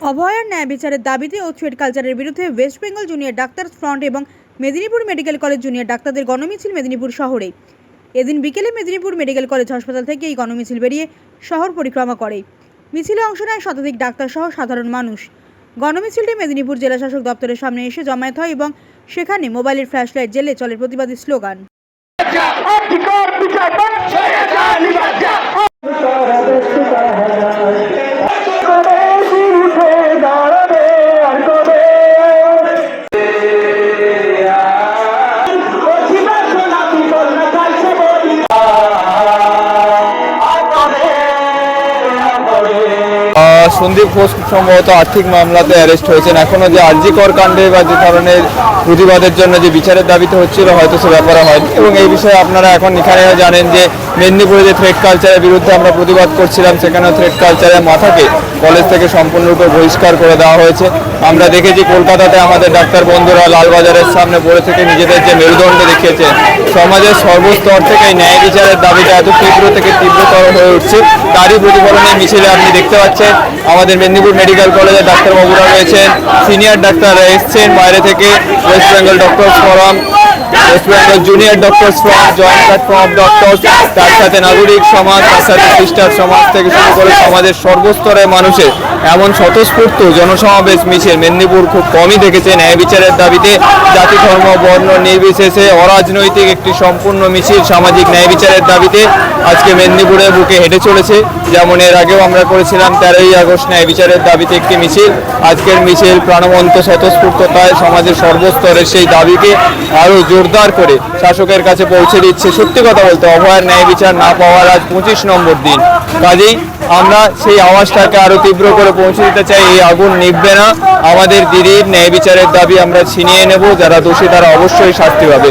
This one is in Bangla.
অভয়ার ন্যায় বিচারের দাবিতে ও থ্রেড কালচারের বিরুদ্ধে West Bengal junior doctor front এবং মেদিনীপুর মেডিকেল কলেজ জুনিয়র ডাক্তারদের গণমিছিল মেদিনীপুর শহরে। এদিন বিকেলে মেদিনীপুর মেডিকেল কলেজ হাসপাতাল থেকে এই গণমিছিল বেরিয়ে শহর পরিক্রমা করে। মিছিলে অংশ নেয় শতাধিক ডাক্তার সহ সাধারণ মানুষ। গণমিছিলটি মেদিনীপুর জেলা শাসক দপ্তরের সামনে এসে জমায়েত হয় এবং সেখানে মোবাইলের ফ্ল্যাশলাইট জেলে চলে প্রতিবাদী স্লোগান। সন্দীপ ঘোষ সম্ভবত আর্থিক মামলাতে অ্যারেস্ট হয়েছেন। এখনও যে আর্জি কর কাণ্ডে বা যে ধরনের প্রতিবাদের জন্য যে বিচারের দাবিতে হচ্ছিল, হয়তো সে ব্যাপারে হয়নি। এবং এই বিষয়ে আপনারা এখন এখানে জানেন যে, মেদিনীপুরে যে থ্রেড কালচারের বিরুদ্ধে আমরা প্রতিবাদ করছিলাম, সেখানেও থ্রেড কালচারের মাথাকে কলেজ থেকে সম্পূর্ণরূপে বহিষ্কার করে দেওয়া হয়েছে। আমরা দেখেছি কলকাতাতে আমাদের ডাক্তার বন্ধুরা লালবাজারের সামনে পড়ে থেকে নিজেদের যে মেরুদণ্ড দেখিয়েছেন সমাজের সর্বস্তর থেকে ন্যায় বিচারের দাবিটা এত তীব্র থেকে তীব্রতর হয়ে উঠছে। তারই প্রতিফলনে এই মিছিলে আপনি দেখতে পাচ্ছেন, আমাদের মেদিনীপুর মেডিকেল কলেজের ডাক্তারবাবুরা রয়েছেন, সিনিয়র ডাক্তাররা এসছেন, বাইরে থেকে West Bengal doctor forum West Bengal junior doctors from joint platform doctors তার সাথে নাগরিক সমাজ তার সাথে সিস্টার সমাজ থেকে শুরু করে সমাজের সর্বস্তরের মানুষের এমন স্বতঃস্ফূর্ত জনসমাবেশ মিছিল মেদিনীপুর খুব কমই দেখেছে ন্যায় বিচারের দাবিতে জাতি ধর্ম বর্ণ নির্বিশেষে অরাজনৈতিক একটি সম্পূর্ণ মিছিল সামাজিক ন্যায় বিচারের দাবিতে আজকে মেদিনীপুরের বুকে হেঁটে চলেছে। যেমন এর আগেও আমরা করেছিলাম তেরোই আগস্ট ন্যায় বিচারের দাবিতে একটি মিছিল। আজকের মিছিল প্রাণবন্ত স্বতঃস্ফূর্ততায় সমাজের সর্বস্তরের সেই দাবিকে আরও জোরদার করে শাসকের কাছে পৌঁছে দিচ্ছে। সত্যি কথা বলতে অভয়ার ন্যায় বিচার না পাওয়ার আজ পঁচিশ নম্বর দিন। কাজেই আমরা সেই আওয়াজটাকে আরও তীব্র করে পৌঁছে দিতে চাই, এই আগুন নিভবে না। আমাদের দিদির ন্যায় বিচারের দাবি আমরা ছিনিয়ে নেব, যারা দোষী তারা অবশ্যই শাস্তি পাবে।